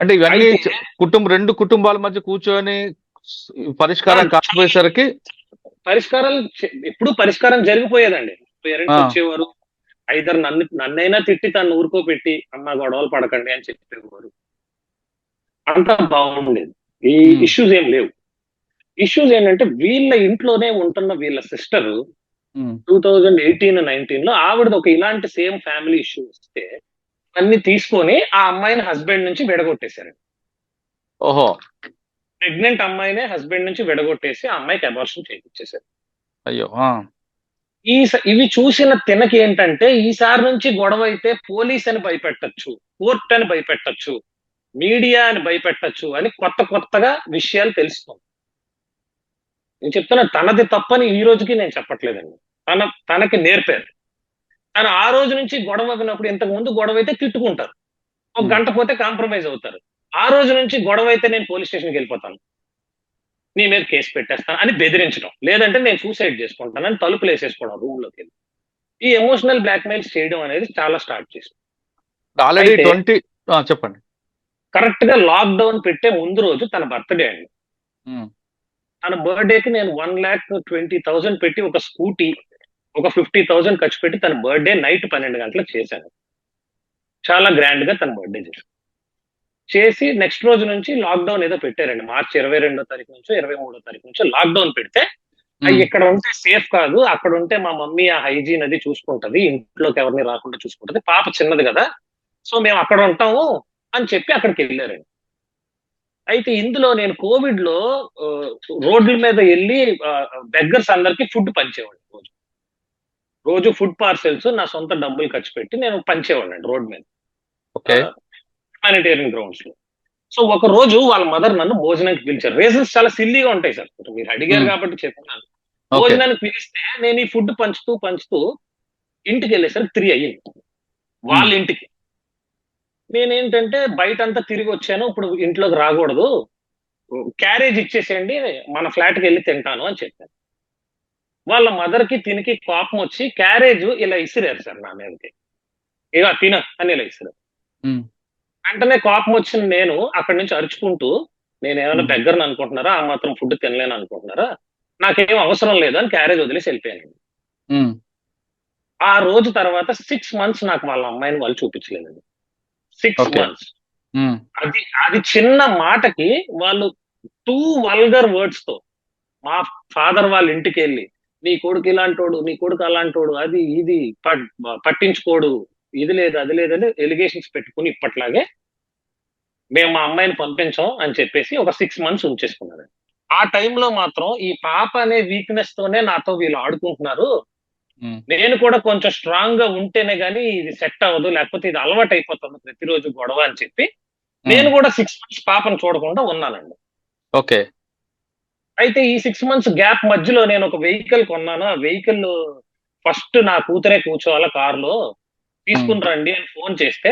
అంటే ఇవన్నీ కుటుంబం రెండు కుటుంబాల మధ్య కూర్చొని పరిష్కారం కాకపోయేసరికి పరిష్కారాలు చే- ఎప్పుడు పరిష్కారం జరిగిపోయేదండి. పేరెంట్స్. వచ్చేవారు. ఐదర్ నన్ను నన్నైనా తిట్టి తను ఊరుకోపెట్టి అమ్మ గొడవలు పడకండి అని చెప్పేవారు. అంతా బాగుండేది ఈ. ఇష్యూస్ ఏం లేవు. ఇష్యూస్ ఏంటంటే వీళ్ళ ఇంట్లోనే ఉంటున్న వీళ్ళ సిస్టర్ టూ థౌజండ్ ఎయిటీన్ నైన్టీన్లో ఆవిడది ఒక ఇలాంటి సేమ్ ఫ్యామిలీ ఇష్యూ వస్తే అన్ని తీసుకొని ఆ అమ్మాయిని హస్బెండ్ నుంచి విడగొట్టేశారు. ఓహో. ప్రెగ్నెంట్ అమ్మాయినే హస్బెండ్ నుంచి విడగొట్టేసి ఆ అమ్మాయికి అబార్షన్ చేయించేశారు. అయ్యో ఈ ఇవి చూసిన తినకి ఏంటంటే ఈసారి నుంచి గొడవ అయితే పోలీస్ అని భయపెట్టచ్చు కోర్ట్ అని భయపెట్టచ్చు మీడియా అని భయపెట్టచ్చు అని కొత్త కొత్తగా విషయాలు తెలుస్తుంది నేను చెప్తున్నా తనది తప్పని ఈ రోజుకి నేను చెప్పట్లేదండి. తన తనకి నేర్పారు. తను ఆ రోజు నుంచి గొడవ విన్నప్పుడు ఇంతకు ముందు గొడవ అయితే తిట్టుకుంటారు. ఒక. గంట పోతే కాంప్రమైజ్ అవుతారు. ఆ రోజు నుంచి గొడవ అయితే నేను పోలీస్ స్టేషన్కి వెళ్ళిపోతాను. నీ మీద కేసు పెట్టేస్తాను అని బెదిరించడం. లేదంటే నేను సూసైడ్ చేసుకుంటాను అని తలుపులు వేసేసుకోవడం రూమ్లోకి వెళ్ళి. ఈ ఎమోషనల్ బ్లాక్మెయిల్స్ చేయడం అనేది చాలా స్టార్ట్ చేసి ఆల్రెడీ అయితే- ట్వంటీ చెప్పండి. కరెక్ట్గా లాక్ డౌన్ పెట్టే ముందు రోజు తన బర్త్డే అండి. తన బర్త్డేకి నేను వన్ ల్యాక్ ట్వంటీ థౌసండ్ పెట్టి ఒక స్కూటీ ఒక ఫిఫ్టీ థౌసండ్ ఖర్చు పెట్టి తన బర్త్డే నైట్ పన్నెండు గంటలకు చేశాను చాలా గ్రాండ్గా తన బర్త్డే చేశాను చేసి నెక్స్ట్ రోజు నుంచి లాక్డౌన్ ఏదో పెట్టారండి. మార్చి ఇరవై రెండో తారీఖు నుంచో ఇరవై మూడో తారీఖు నుంచో లాక్డౌన్ పెడితే అవి ఇక్కడ ఉంటే సేఫ్ కాదు అక్కడ ఉంటే మా మమ్మీ ఆ హైజీన్ అది చూసుకుంటది ఇంట్లోకి ఎవరిని రాకుండా చూసుకుంటది. పాప చిన్నది కదా సో మేము అక్కడ ఉంటాము అని చెప్పి అక్కడికి వెళ్ళారండి. అయితే ఇందులో నేను కోవిడ్లో రోడ్ల మీద వెళ్ళి బెగ్గర్స్ అందరికి ఫుడ్ పంచేవాడిని రోజు. రోజు ఫుడ్ పార్సెల్స్ నా సొంత డబ్బులు ఖర్చు పెట్టి నేను పంచేవాడిని రోడ్ మీద. ఓకే. హ్యుమానిటేరియన్ గ్రౌండ్స్లో. సో ఒక రోజు వాళ్ళ మదర్ నన్ను భోజనానికి పిలిచారు. రీజన్స్ చాలా సిల్లీగా ఉంటాయి సార్. మీరు అడిగారు Hmm. కాబట్టి చెప్తున్నాను భోజనానికి పిలిస్తే నేను ఈ ఫుడ్ పంచుతూ పంచుతూ ఇంటికి వెళ్ళేసరికి త్రీ అయ్యింది. వాళ్ళ ఇంటికి. నేనేంటంటే బయట అంతా తిరిగి వచ్చాను. ఇప్పుడు ఇంట్లోకి రాకూడదు. క్యారేజ్ ఇచ్చేసేయండి. మన ఫ్లాట్కి వెళ్ళి తింటాను అని చెప్పాను. వాళ్ళ మదర్కి తినికి కోపం వచ్చి క్యారేజ్ ఇలా ఇసిరారు సార్ నా మీదకి. ఇక తిన అని ఇలా ఇసిరారు. వెంటనే కోపం వచ్చిన నేను అక్కడి నుంచి అరుచుకుంటూ నేను ఏమైనా. దగ్గరని అనుకుంటున్నారా? ఆ మాత్రం ఫుడ్ తినలేను అనుకుంటున్నారా? నాకేం అవసరం లేదు అని క్యారేజ్ వదిలేసి వెళ్ళిపోయాను ఆ రోజు తర్వాత సిక్స్ మంత్స్ నాకు వాళ్ళ అమ్మాయిని వాళ్ళు చూపించలేదండి. సిక్స్. మంత్స్ అది అది చిన్న మాటకి వాళ్ళు టూ వల్గర్ వర్డ్స్తో మా ఫాదర్ వాళ్ళ ఇంటికి వెళ్ళి నీ కొడుకు ఇలాంటోడు నీ కొడుకు అలాంటోడు అది ఇది పట్- పట్టించుకోడు ఇది లేదు అది లేదని ఎలిగేషన్స్ పెట్టుకుని ఇప్పట్లాగే మేము మా అమ్మాయిని పంపించాం అని చెప్పేసి ఒక సిక్స్ మంత్స్ ఉంచేసుకున్నారు ఆ టైంలో మాత్రం ఈ పాప అనే వీక్నెస్ తోనే నాతో వీళ్ళు ఆడుకుంటున్నారు. నేను కూడా కొంచెం స్ట్రాంగ్గా ఉంటేనే గానీ ఇది సెట్ అవ్వదు లేకపోతే ఇది అలవాటు అయిపోతుంది ప్రతిరోజు గొడవ అని చెప్పి నేను కూడా సిక్స్ మంత్స్ పాపను చూడకుండా ఉన్నానండి. ఓకే. అయితే ఈ సిక్స్ మంత్స్ గ్యాప్ మధ్యలో నేను ఒక వెహికల్ కొన్నాను. ఆ వెహికల్ ఫస్ట్ నా కూతురే కూర్చోవాలా కారులో? తీసుకుని రండి అని ఫోన్ చేస్తే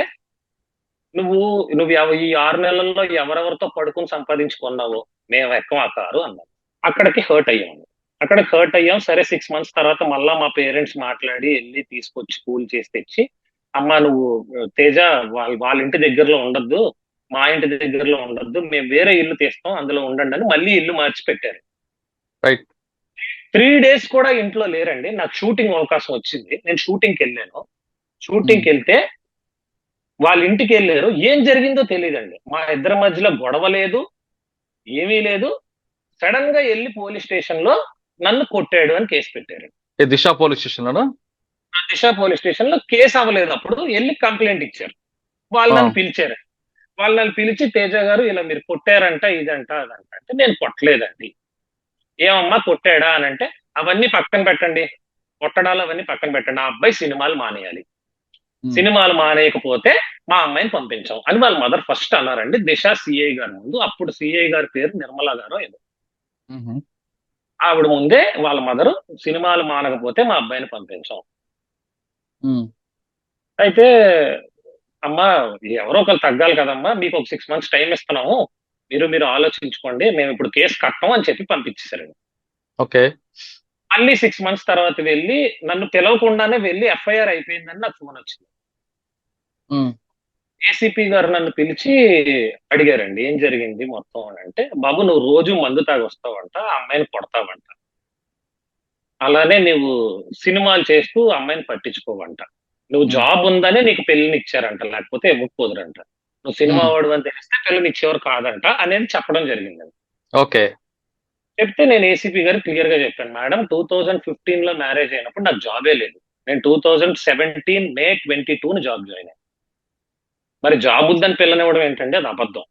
నువ్వు నువ్వు ఈ ఆరు నెలల్లో ఎవరెవరితో పడుకుని సంపాదించుకున్నావో? మేము ఎక్కం ఆ కారు? అన్నారు అక్కడికి హర్ట్ అయ్యాము. అక్కడికి హర్ట్ అయ్యాం. సరే సిక్స్ మంత్స్ తర్వాత మళ్ళా మా పేరెంట్స్ మాట్లాడి వెళ్ళి తీసుకొచ్చి కూల్ చేసి తెచ్చి అమ్మ నువ్వు తేజ వాళ్ళ వాళ్ళ ఇంటి దగ్గరలో ఉండొద్దు. మా ఇంటి దగ్గరలో ఉండొద్దు. మేము వేరే ఇల్లు తీస్తాం. అందులో ఉండండి అని మళ్ళీ ఇల్లు మార్చి పెట్టారు Right. త్రీ డేస్ కూడా ఇంట్లో లేరండి. నాకు షూటింగ్ అవకాశం వచ్చింది. నేను షూటింగ్కి వెళ్ళాను. షూటింగ్కి వెళ్తే వాళ్ళ ఇంటికి వెళ్ళారు. ఏం జరిగిందో తెలియదండి. మా ఇద్దరి మధ్యలో గొడవ లేదు. ఏమీ లేదు. సడన్గా వెళ్ళి పోలీస్ స్టేషన్లో నన్ను కొట్టాడు అని కేసు పెట్టారు. దిశ పోలీస్ స్టేషన్ లోనా? దిశ పోలీస్ స్టేషన్లో కేసు అవ్వలేదు అప్పుడు. వెళ్ళి కంప్లైంట్ ఇచ్చారు. వాళ్ళు నన్ను. పిలిచారు. వాళ్ళు నన్ను పిలిచి తేజ గారు ఇలా మీరు కొట్టారంట ఇదంట అదంట. అంటే నేను కొట్టలేదండి. ఏమమ్మా కొట్టాడా? అని అంటే అవన్నీ పక్కన పెట్టండి. కొట్టడాలు అవన్నీ పక్కన పెట్టండి. ఆ అబ్బాయి సినిమాలు మానేయాలి. సినిమాలు మానేయకపోతే మా అమ్మాయిని పంపించాం. అని వాళ్ళ మదర్ ఫస్ట్ అన్నారండి. దిశ సిఐ గారి ముందు. అప్పుడు సిఐ గారి పేరు నిర్మలా గారు ఏదో ఆవిడ ముందే వాళ్ళ మదర్ సినిమాలు మానకపోతే మా అబ్బాయిని పంపించాం. అయితే అమ్మా ఎవరో ఒకరు తగ్గాలి కదమ్మా మీకు ఒక సిక్స్ మంత్స్ టైం ఇస్తున్నాము. మీరు మీరు ఆలోచించుకోండి మేము ఇప్పుడు కేసు కట్టం అని చెప్పి పంపించేశారండి. ఓకే. మళ్ళీ సిక్స్ మంత్స్ తర్వాత వెళ్ళి నన్ను పిలవకుండానే వెళ్ళి ఎఫ్ఐఆర్ అయిపోయిందని నాకు ఫోన్ వచ్చింది. ఏసీపీ గారు నన్ను పిలిచి అడిగారండి ఏం జరిగింది మొత్తం అని అంటే బాబు నువ్వు రోజు మందు తాగి వస్తావంట ఆ అమ్మాయిని కొడతావంట. అలానే నువ్వు సినిమాలు చేస్తూ అమ్మాయిని పట్టించుకోవంట. నువ్వు జాబ్ ఉందనే నీకు పెళ్ళిని ఇచ్చారంట లేకపోతే ఇవ్వకపోదురంట నువ్వు సినిమా. వాడు అని తెలిస్తే పెళ్ళిని ఇచ్చేవారు కాదంట అనేది చెప్పడం జరిగిందండి ఓకే. చెప్తే నేను ఏసీపీ గారు క్లియర్గా చెప్పాను మేడం టూ థౌజండ్ ఫిఫ్టీన్లో మ్యారేజ్ అయినప్పుడు నాకు జాబే లేదు. నేను two thousand seventeen May twenty two job join అయ్యాను. మరి జాబ్ ఉందని పిల్లనివ్వడం ఏంటంటే అది అబద్ధం.